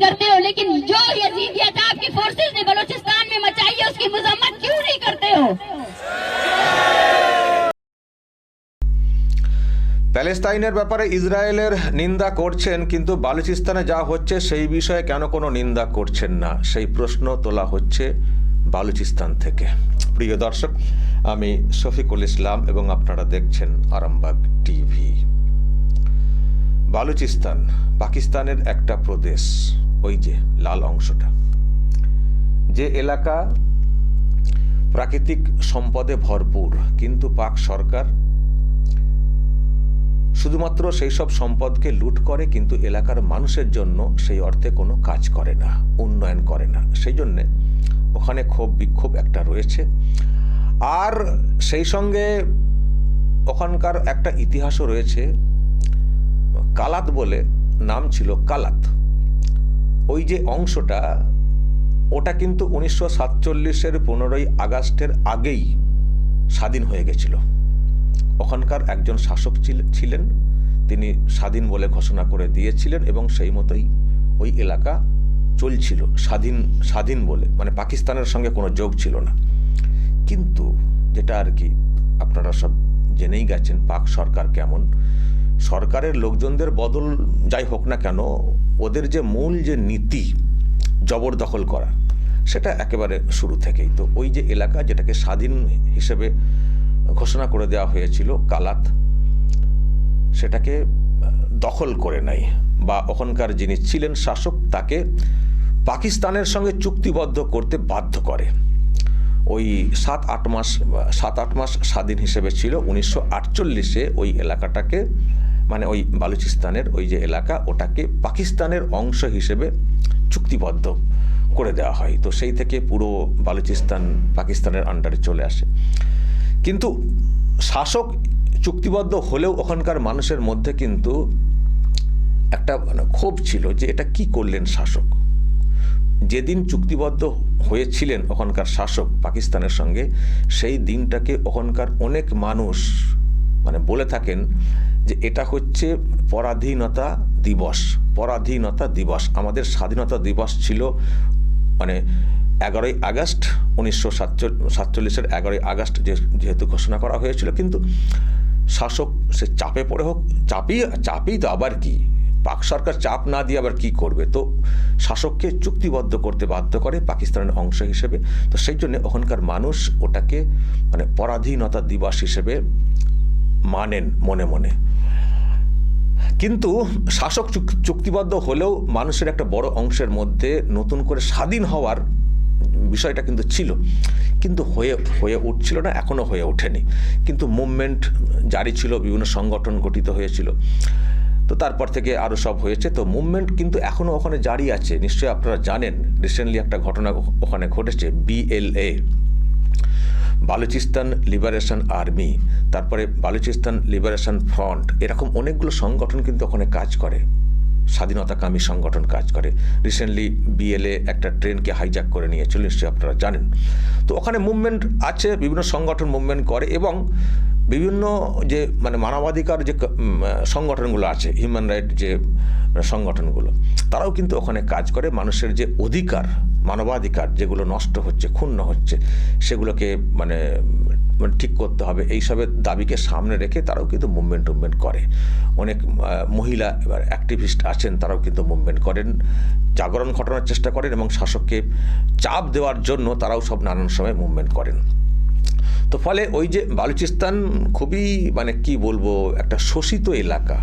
करते हो लेकिन जो यजीदियत आपकी फोर्सेस ने बलूचिस्तान में मचाई है उसकी मजम्मत क्यों नहीं करते हो প্যালেস্তাইনের ব্যাপারে ইসরায়েলের নিন্দা করছেন কিন্তু বালুচিস্তানে যা হচ্ছে সেই বিষয়ে কেন কোনো নিন্দা করছেন না সেই প্রশ্ন তোলা হচ্ছে বালুচিস্তান থেকে প্রিয় দর্শক আমি শফিকুল ইসলাম এবং আপনারা দেখছেন আরামবাগ টিভি বালুচিস্তান পাকিস্তানের একটা প্রদেশ ওই যে লাল অংশটা। যে এলাকা প্রাকৃতিক সম্পদে ভরপুর, কিন্তু পাক সরকার শুধুমাত্র সেই সব সম্পদকে লুট করে, কিন্তু এলাকার মানুষের জন্য সেই অর্থে কোনো কাজ করে না, উন্নয়ন করে না। সেই জন্যে ওখানে ক্ষোভ বিক্ষোভ একটা রয়েছে। আর সেই সঙ্গে ওখানকার একটা ইতিহাসও রয়েছে, কালাত বলে, নাম ছিল কালাত। ওই যে অংশটা, ওটা কিন্তু উনিশশো সাতচল্লিশের পনেরোই আগস্টের আগেই স্বাধীন হয়ে গেছিল। ওখানকার একজন শাসক ছিল- ছিলেন, তিনি স্বাধীন বলে ঘোষণা করে দিয়েছিলেন এবং সেই মতোই ওই এলাকা চলছিল, স্বাধীন স্বাধীন বলে মানে পাকিস্তানের সঙ্গে কোনো যোগ ছিল না। কিন্তু যেটা আর কি আপনারা সব জেনেই গেছেন, পাক সরকার কেমন সরকারের লোকজনদের বদল যাই হোক না কেন, ওদের যে মূল যে নীতি জবরদখল করা, সেটা একেবারে শুরু থেকেই। তো ওই যে এলাকা যেটাকে স্বাধীন হিসেবে ঘোষণা করে দেওয়া হয়েছিল, কালাত, সেটাকে দখল করে নেয়। বা ওখানকার যিনি ছিলেন শাসক, তাকে পাকিস্তানের সঙ্গে চুক্তিবদ্ধ করতে বাধ্য করে। ওই সাত আট মাস, সাত আট মাস স্বাধীন হিসেবে ছিল, উনিশশো আটচল্লিশে ওই এলাকাটাকে মানে ওই বালুচিস্তানের ওই যে এলাকা, ওটাকে পাকিস্তানের অংশ হিসেবে চুক্তিবদ্ধ করে দেওয়া হয়। তো সেই থেকে পুরো বালুচিস্তান পাকিস্তানের আন্ডারে চলে আসে। কিন্তু শাসক চুক্তিবদ্ধ হলেও ওখানকার মানুষের মধ্যে কিন্তু একটা মানে ক্ষোভ ছিল যে এটা কি করলেন শাসক? যেদিন চুক্তিবদ্ধ হয়েছিলেন ওখানকার শাসক পাকিস্তানের সঙ্গে, সেই দিনটাকে ওখানকার অনেক মানুষ মানে বলে থাকেন যে এটা হচ্ছে পরাধীনতা দিবস পরাধীনতা দিবস। আমাদের স্বাধীনতা দিবস ছিল মানে এগারোই আগস্ট, উনিশশো সাতচল্লিশের এগারোই আগস্ট যেহেতু ঘোষণা করা হয়েছিল। কিন্তু শাসক সে চাপে পড়ে হোক চাপই চাপই তো আবার কি? পাক সরকার চাপ না দিয়ে আবার কি করবে? তো শাসককে চুক্তিবদ্ধ করতে বাধ্য করে পাকিস্তানের অংশ হিসেবে। তো সেই জন্য ওখানকার মানুষ ওটাকে মানে পরাধীনতা দিবস হিসেবে মানেন মনে মনে। কিন্তু শাসক চুক- চুক্তিবদ্ধ হলেও মানুষের একটা বড় অংশের মধ্যে নতুন করে স্বাধীন হওয়ার বিষয়টা কিন্তু ছিল। কিন্তু হয়ে হয়ে উঠছিল না এখনও হয়ে ওঠেনি। কিন্তু মুভমেন্ট জারি ছিল, বিভিন্ন সংগঠন গঠিত হয়েছিল। তো তারপর থেকে আরও সব হয়েছে। তো মুভমেন্ট কিন্তু এখনও ওখানে জারি আছে। নিশ্চয়ই আপনারা জানেন, রিসেন্টলি একটা ঘটনা ওখানে ঘটেছে, বিএলএ। বালুচিস্তান লিবারেশন আর্মি, তারপরে বালুচিস্তান লিবারেশন ফ্রন্ট, এরকম অনেকগুলো সংগঠন কিন্তু ওখানে কাজ করে। স্বাধীনতাকামী সংগঠন কাজ করে। রিসেন্টলি বিএলএ একটা ট্রেনকে হাইজ্যাক করে নিয়েছিল, নিশ্চয়ই আপনারা জানেন। তো ওখানে মুভমেন্ট আছে, বিভিন্ন সংগঠন মুভমেন্ট করে এবং বিভিন্ন যে মানে মানবাধিকার যে সংগঠনগুলো আছে হিউম্যান রাইট যে সংগঠনগুলো, তারাও কিন্তু ওখানে কাজ করে। মানুষের যে অধিকার, মানবাধিকার যেগুলো নষ্ট হচ্ছে, ক্ষুণ্ণ হচ্ছে, সেগুলোকে মানে ঠিক করতে হবে। এইসবের দাবিকে সামনে রেখে তারাও কিন্তু মুভমেন্ট টুভমেন্ট করে। অনেক মহিলা অ্যাক্টিভিস্ট আছেন, তারাও কিন্তু মুভমেন্ট করেন, জাগরণ ঘটানোর চেষ্টা করেন এবং শাসককে চাপ দেওয়ার জন্য তারাও সব নানান সময় মুভমেন্ট করেন। তো ফলে ওই যে বালুচিস্তান খুবই মানে কি বলব, একটা শোষিত এলাকা।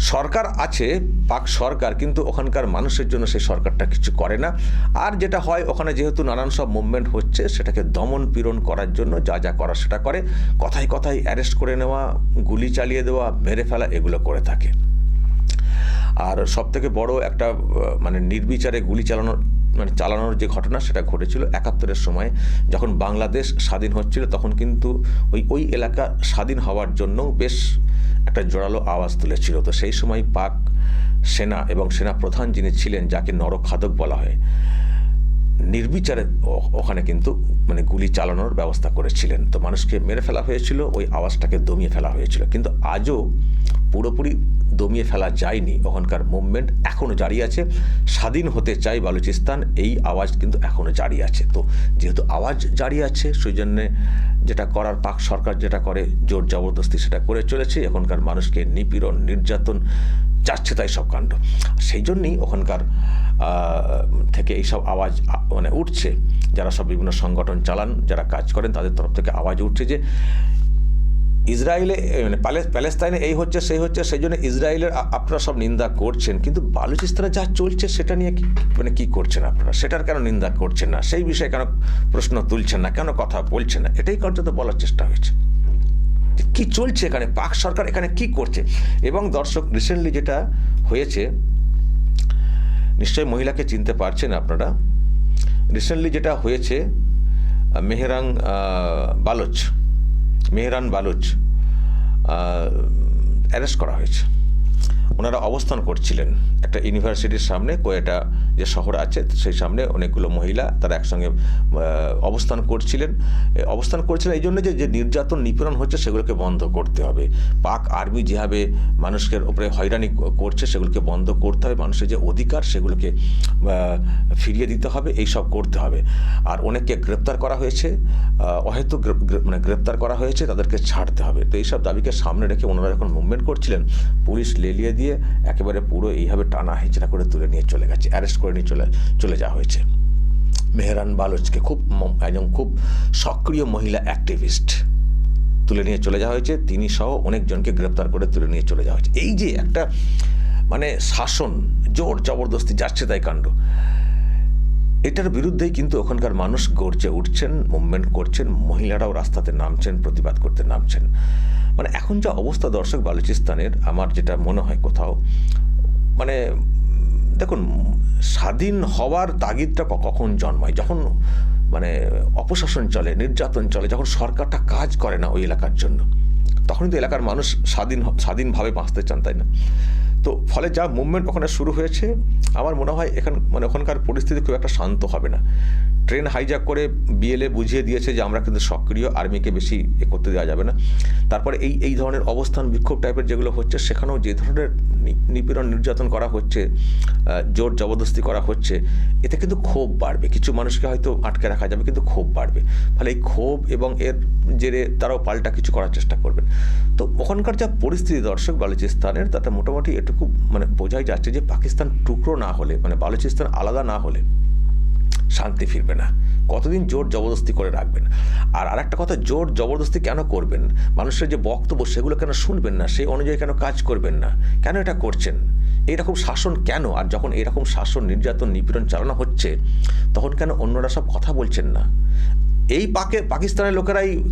সরকার আছে, পাক সরকার, কিন্তু ওখানকার মানুষের জন্য সেই সরকারটা কিছু করে না। আর যেটা হয়, ওখানে যেহেতু নানান সব মুভমেন্ট হচ্ছে, সেটাকে দমন পীড়ন করার জন্য যা যা করা সেটা করে। কথায় কথায় অ্যারেস্ট করে নেওয়া, গুলি চালিয়ে দেওয়া, মেরে ফেলা, এগুলো করে থাকে। আর সব থেকে বড় একটা মানে নির্বিচারে গুলি চালানোর মানে চালানোর যে ঘটনা সেটা ঘটেছিল একাত্তরের সময়। যখন বাংলাদেশ স্বাধীন হচ্ছিল, তখন কিন্তু ওই ওই এলাকা স্বাধীন হওয়ার জন্য বেশ একটা জোরালো আওয়াজ তুলেছিল। তো সেই সময় পাক সেনা এবং সেনা প্রধান যিনি ছিলেন, যাকে নরখাদক বলা হয় নির্বিচারে ওখানে কিন্তু মানে গুলি চালানোর ব্যবস্থা করেছিলেন। তো মানুষকে মেরে ফেলা হয়েছিল, ওই আওয়াজটাকে দমিয়ে ফেলা হয়েছিল। কিন্তু আজও পুরোপুরি দমিয়ে ফেলা যায়নি। ওখানকার মুভমেন্ট এখনও জারি আছে। স্বাধীন হতে চাই বালুচিস্তান, এই আওয়াজ কিন্তু এখনও জারি আছে। তো যেহেতু আওয়াজ জারি আছে সেই জন্যে যেটা করার পাক সরকার যেটা করে, জোর জবরদস্তি সেটা করে চলেছে। এখনকার মানুষকে নিপীড়ন, নির্যাতন যাচ্ছে তাই সব কাণ্ড। সেই জন্যই ওখানকার থেকে এইসব আওয়াজ মানে উঠছে। যারা সব বিভিন্ন সংগঠন চালান, যারা কাজ করেন, তাদের তরফ থেকে আওয়াজ উঠছে যে, ইসরায়েলে মানে প্যালেস, প্যালেস্তাইনে এই হচ্ছে, সেই হচ্ছে, সেই জন্য ইসরায়েলের আপনারা সব নিন্দা করছেন। কিন্তু বালুচিস্তানে যা চলছে সেটা নিয়ে মানে কি করছেন আপনারা? সেটার কেন নিন্দা করছেন না? সেই বিষয়ে কেন প্রশ্ন তুলছেন না? কেন কথা বলছেন না? এটাই কার্যত বলার চেষ্টা হয়েছে। কি চলছে এখানে? পাক সরকার এখানে কি করছে? এবং দর্শক রিসেন্টলি যেটা হয়েছে, নিশ্চয়ই মহিলাকে চিনতে পারছেন আপনারা। রিসেন্টলি যেটা হয়েছে মেহরাং বালোচ, মেহরান বালুচ অ্যারেস্ট করা হয়েছে। ওনারা অবস্থান করছিলেন। একটা ইউনিভার্সিটির সামনে কোয়েটা যে শহর আছে, সেই সামনে অনেকগুলো মহিলা তারা একসঙ্গে অবস্থান করছিলেন। অবস্থান করছিলেন এই জন্য যে যে নির্যাতন, নিপীড়ন হচ্ছে, সেগুলোকে বন্ধ করতে হবে। পাক আর্মি যেভাবে মানুষের ওপরে হয়রানি করছে, সেগুলোকে বন্ধ করতে হবে। মানুষের যে অধিকার, সেগুলোকে ফিরিয়ে দিতে হবে, এই সব করতে হবে। আর অনেককে গ্রেপ্তার করা হয়েছে গ্রেপ- মানে গ্রেপ্তার করা হয়েছে, তাদেরকে ছাড়তে হবে। তো এইসব দাবিকে সামনে রেখে ওনারা যখন মুভমেন্ট করছিলেন, পুলিশ লেলিয়ে দিয়ে একেবারে পুরো এইভাবে টানা হেঁচড়া করে তুলে নিয়ে চলে গেছে অ্যারেস্ট করে নিয়ে চলে চলে যাওয়া হয়েছে। মেহরান বালোচকে খুব একজন খুব সক্রিয় মহিলা অ্যাক্টিভিস্ট তুলে নিয়ে চলে যাওয়া হয়েছে। তিনি সহ অনেকজনকে গ্রেপ্তার করে তুলে নিয়ে চলে যাওয়া হয়েছে। এই যে একটা মানে শাসন, জোর জবরদস্তি যাচ্ছে তাই কাণ্ড। এটার বিরুদ্ধেই কিন্তু ওখানকার মানুষ গর্জে উঠছেন, মুভমেন্ট করছেন, মহিলারাও রাস্তাতে নামছেন, প্রতিবাদ করতে নামছেন। মানে এখন যা অবস্থা দর্শক, বালুচিস্তানের, আমার যেটা মনে হয় কোথাও মানে দেখুন, স্বাধীন হওয়ার তাগিদটা কখন জন্মায়? যখন মানে অপশাসন চলে, নির্যাতন চলে, যখন সরকারটা কাজ করে না ওই এলাকার জন্য তখনই তো এলাকার মানুষ স্বাধীন স্বাধীনভাবে বাঁচতে চান, তাই না? তো ফলে যা মুভমেন্ট ওখানে শুরু হয়েছে, আমার মনে হয় এখান মানে ওখানকার পরিস্থিতি খুব একটা শান্ত হবে না। ট্রেন হাইজ্যাক করে বিএলএ বুঝিয়ে দিয়েছে যে আমরা কিন্তু সক্রিয় আর্মিকে বেশি এ করতে দেওয়া যাবে না। তারপরে এই এই ধরনের অবস্থান বিক্ষোভ টাইপের যেগুলো হচ্ছে, সেখানেও যে ধরনের নিপীড়ন নির্যাতন করা হচ্ছে জোর জবরদস্তি করা হচ্ছে, এতে কিন্তু ক্ষোভ বাড়বে। কিছু মানুষকে হয়তো আটকে রাখা যাবে, কিন্তু ক্ষোভ বাড়বে। ফলে এই ক্ষোভ এবং এর জেরে তারাও পাল্টা কিছু করার চেষ্টা করবেন। তো ওখানকার যা পরিস্থিতি দর্শক, বালুচিস্তানের, তাতে মোটামুটি এটুকু মানে বোঝাই যাচ্ছে যে পাকিস্তান টুকরো না হলে মানে বালুচিস্তান আলাদা না হলে শান্তি ফিরবে না। কতদিন জোর জবরদস্তি করে রাখবেন? আর আরেকটা কথা, জোর জবরদস্তি কেন করবেন? মানুষের যে বক্তব্য, সেগুলো কেন শুনবেন না? সেই অনুযায়ী কেন কাজ করবেন না? কেন এটা করছেন? এইরকম শাসন কেন? আর যখন এরকম শাসন, নির্যাতন, নিপীড়ন চালানো হচ্ছে, তখন কেন অন্যরা সব কথা বলছেন না? এই পাকে, পাকিস্তানের লোকেরাই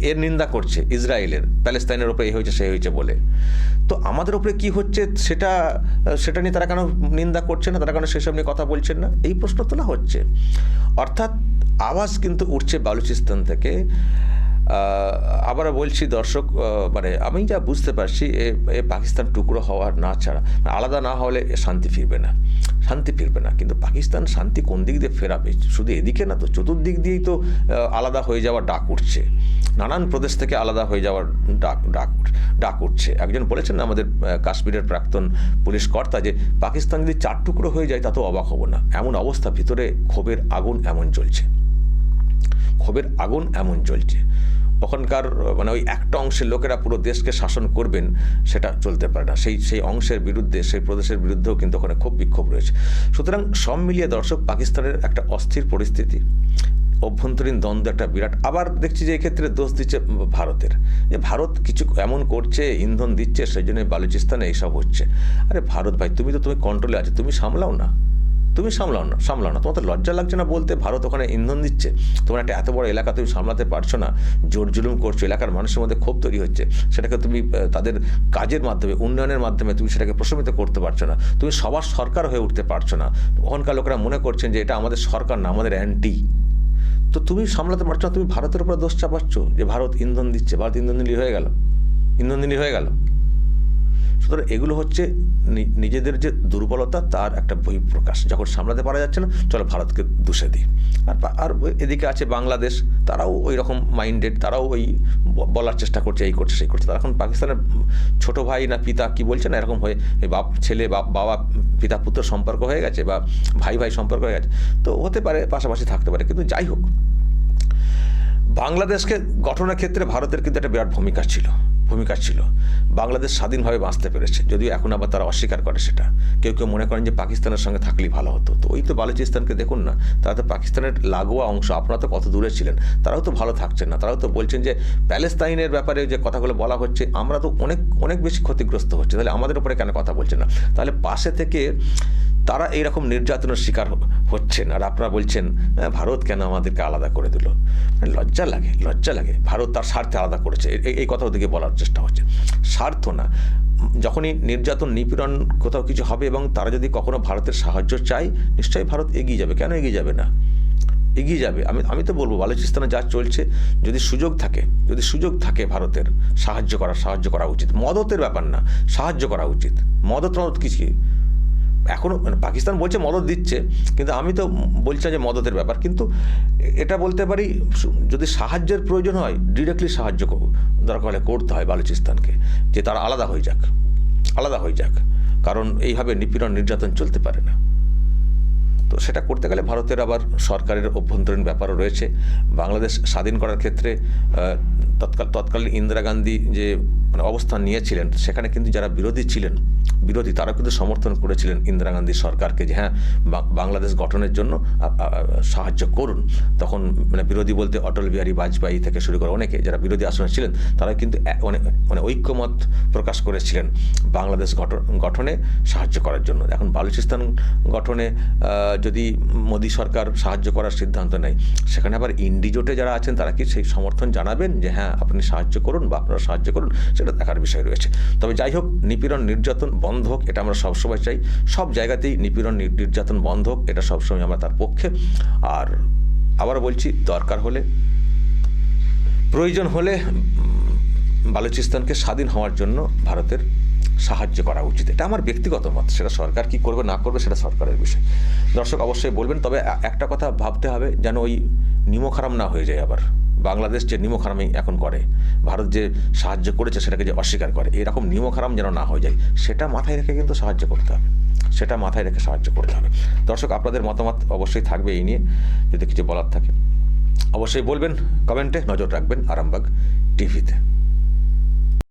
এর নিন্দা করছে, ইসরায়েলের, প্যালেস্তাইনের ওপরে এই হয়েছে সে হয়েছে বলে। তো আমাদের ওপরে কি হচ্ছে সেটা সেটা নিয়ে তারা কেন নিন্দা করছে না? তারা কেন সেসব নিয়ে কথা বলছেন না? এই প্রশ্ন তোলা হচ্ছে। অর্থাৎ আওয়াজ কিন্তু উঠছে বালুচিস্তান থেকে আবার বলছি দর্শক মানে আমি যা বুঝতে পারছি, এ পাকিস্তান টুকরো হওয়ার না ছাড়া মানে আলাদা না হলে শান্তি ফিরবে না, শান্তি ফিরবে না। কিন্তু পাকিস্তান শান্তি কোন দিক দিয়ে ফেরাবে? শুধু এদিকে না তো চতুর্দিক দিয়েই তো আলাদা হয়ে যাওয়ার ডাক উঠছে। নানান প্রদেশ থেকে আলাদা হয়ে যাওয়ার ডাক ডাক ডাক উঠছে। একজন বলেছেন আমাদের কাশ্মীরের প্রাক্তন পুলিশ কর্তা যে, পাকিস্তান যদি চার টুকরো হয়ে যায় তাতেও অবাক হব না। এমন অবস্থা, ভিতরে ক্ষোভের আগুন এমন জ্বলছে। ক্ষোভের আগুন এমন জ্বলছে। ওখানকার মানে ওই একটা অংশের লোকেরা পুরো দেশকে শাসন করবেন, সেটা চলতে পারে না। সেই সেই অংশের বিরুদ্ধে, সেই প্রদেশের বিরুদ্ধেও কিন্তু ওখানে খুব বিক্ষোভ রয়েছে। সুতরাং সব মিলিয়ে দর্শক, পাকিস্তানের একটা অস্থির পরিস্থিতি, অভ্যন্তরীণ দ্বন্দ্ব একটা বিরাট। আবার দেখছি যে এক্ষেত্রে দোষ দিচ্ছে ভারতের। যে ভারত কিছু এমন করছে, ইন্ধন দিচ্ছে, সেই জন্য বালুচিস্তানে এইসব হচ্ছে। আরে ভারত ভাই, তুমি তো তুমি কন্ট্রোলে আছো, তুমি সামলাও না। তুমি সামলাও না সামলাও না। তোমার তো লজ্জা লাগছে না বলতে? ভারত ওখানে ইন্ধন দিচ্ছে। তোমার একটা এত বড় এলাকা তুমি সামলাতে পারছ না। জোর জুলুম করছ। এলাকার মানুষের মধ্যে ক্ষোভ তৈরি হচ্ছে। সেটাকে তুমি তাদের কাজের মাধ্যমে, উন্নয়নের মাধ্যমে তুমি সেটাকে প্রশমিত করতে পারছ না। তুমি সবার সরকার হয়ে উঠতে পারছ না। ওখানকার লোকেরা মনে করছেন যে এটা আমাদের সরকার না, আমাদের অ্যান্টি তো তুমি সামলাতে পারছ না। তুমি ভারতের উপরে দোষ চাপাচ্ছ যে ভারত ইন্ধন দিচ্ছে। ভারত ইন্ধন দিলি হয়ে গেল। ইন্ধন দিলি হয়ে গেল। সুতরাং এগুলো হচ্ছে নিজেদের যে দুর্বলতা, তার একটা বহিঃপ্রকাশ। যখন সামলাতে পারা যাচ্ছে না, চলো ভারতকে দুষে দিই। আর আর এদিকে আছে বাংলাদেশ, তারাও ওই রকম মাইন্ডেড তারাও ওই বলার চেষ্টা করছে, এই করছে, সেই করছে। তারা এখন পাকিস্তানের ছোট ভাই না পিতা কি বলছে না, এরকম হয়ে বাপ, ছেলে বাবা, পিতা, পুত্র সম্পর্ক হয়ে গেছে বা ভাই ভাই সম্পর্ক হয়ে গেছে। তো হতে পারে, পাশাপাশি থাকতে পারে, কিন্তু যাই হোক। বাংলাদেশকে গঠনের ক্ষেত্রে ভারতের কিন্তু একটা বিরাট ভূমিকা ছিল। ভূমিকা ছিল। বাংলাদেশ স্বাধীনভাবে বাঁচতে পেরেছে যদিও এখন আবার তারা অস্বীকার করে সেটা। কেউ কেউ মনে করেন যে পাকিস্তানের সঙ্গে থাকলেই ভালো হতো। তো ওই তো বালুচিস্তানকে দেখুন না তারা তো পাকিস্তানের লাগোয়া অংশ আপনারা তো কত দূরে ছিলেন। তারাও তো ভালো থাকছেন না। তারাও তো বলছেন যে প্যালেস্তাইনের ব্যাপারে যে কথাগুলো বলা হচ্ছে আমরা তো অনেক অনেক বেশি ক্ষতিগ্রস্ত হচ্ছে। তাহলে আমাদের উপরে কেন কথা বলছে না? তাহলে পাশে থেকে তারা এইরকম নির্যাতনের শিকার হচ্ছেন। আর আপনারা বলছেন "হ্যাঁ, ভারত কেন আমাদেরকে আলাদা করে দিল? মানে লজ্জা লাগে লজ্জা লাগে। ভারত তার স্বার্থে আলাদা করেছে। এই কথা ওদিকে বলার চেষ্টা হচ্ছে। স্বার্থ না। যখনই নির্যাতন, নিপীড়ন কোথাও কিছু হবে এবং তারা যদি কখনো ভারতের সাহায্য চায়, নিশ্চয়ই ভারত এগিয়ে যাবে। কেন এগিয়ে যাবে না? এগিয়ে যাবে। আমি আমি তো বলব, বালুচিস্তানে যা চলছে, যদি সুযোগ থাকে, যদি সুযোগ থাকে ভারতের, সাহায্য করা সাহায্য করা উচিত। মদতের ব্যাপার না, সাহায্য করা উচিত। মদত মদত কি কি? এখনও মানে পাকিস্তান বলছে মদত দিচ্ছে, কিন্তু আমি তো বলছি যে মদতের ব্যাপার, কিন্তু এটা বলতে পারি, যদি সাহায্যের প্রয়োজন হয় ডিরেক্টলি সাহায্য কর- দরকার হলে করতে হয় বালুচিস্তানকে, যে তারা আলাদা হয়ে যাক, আলাদা হয়ে যাক, কারণ এইভাবে নিপীড়ন নির্যাতন চলতে পারে না। তো সেটা করতে গেলে ভারতের আবার সরকারের অভ্যন্তরীণ ব্যাপারও রয়েছে, বাংলাদেশ স্বাধীন করার ক্ষেত্রে তৎকাল, তৎকালীন ইন্দিরা গান্ধী যে মানে অবস্থান নিয়েছিলেন, সেখানে কিন্তু যারা বিরোধী ছিলেন, বিরোধী তারা কিন্তু সমর্থন করেছিলেন ইন্দিরা গান্ধী সরকারকে যে হ্যাঁ বাংলাদেশ গঠনের জন্য সাহায্য করুন। তখন মানে বিরোধী বলতে অটল বিহারী বাজপেয়ী থেকে শুরু করে অনেকে যারা বিরোধী আসনে ছিলেন তারা কিন্তু মানে মানে ঐক্যমত প্রকাশ করেছিলেন বাংলাদেশ গঠন, গঠনে সাহায্য করার জন্য। এখন বালুচিস্তান গঠনে যদি মোদী সরকার সাহায্য করার সিদ্ধান্ত নেয়, সেখানে আবার ইন্ডিজোটে যারা আছেন, তারা কি সেই সমর্থন জানাবেন যে হ্যাঁ আপনি সাহায্য করুন বা আপনারা সাহায্য করুন? সেটা দেখার বিষয় রয়েছে। তবে যাই হোক নিপীড়ন, নির্যাতন বন্ধ হোক, এটা আমরা সবসময় চাই। সব জায়গাতেই নিপীড়ন, নির- নির্যাতন বন্ধ হোক, এটা সবসময় আমরা তার পক্ষে। আর আবার বলছি, দরকার হলে, প্রয়োজন হলে বালুচিস্তানকে স্বাধীন হওয়ার জন্য ভারতের সাহায্য করা উচিত। এটা আমার ব্যক্তিগত মত। সেটা সরকার কি করবে, না করবে, সেটা সরকারের বিষয়। দর্শক, অবশ্যই বলবেন, তবে একটা কথা ভাবতে হবে, যেন ওই নিমখারাম না হয়ে যায় আবার। বাংলাদেশ যে নিমখারামি এখন করে, ভারত যে সাহায্য করেছে সেটাকে যে অস্বীকার করে, এরকম নিমখারাম যেন না হয়ে যায়, সেটা মাথায় রেখে কিন্তু সাহায্য করতে হবে। সেটা মাথায় রেখে সাহায্য করতে হবে। দর্শক, আপনাদের মতামত অবশ্যই থাকবে এই নিয়ে, যদি কিছু বলার থাকে। অবশ্যই বলবেন, কমেন্টে নজর রাখবেন আরামবাগ টিভিতে।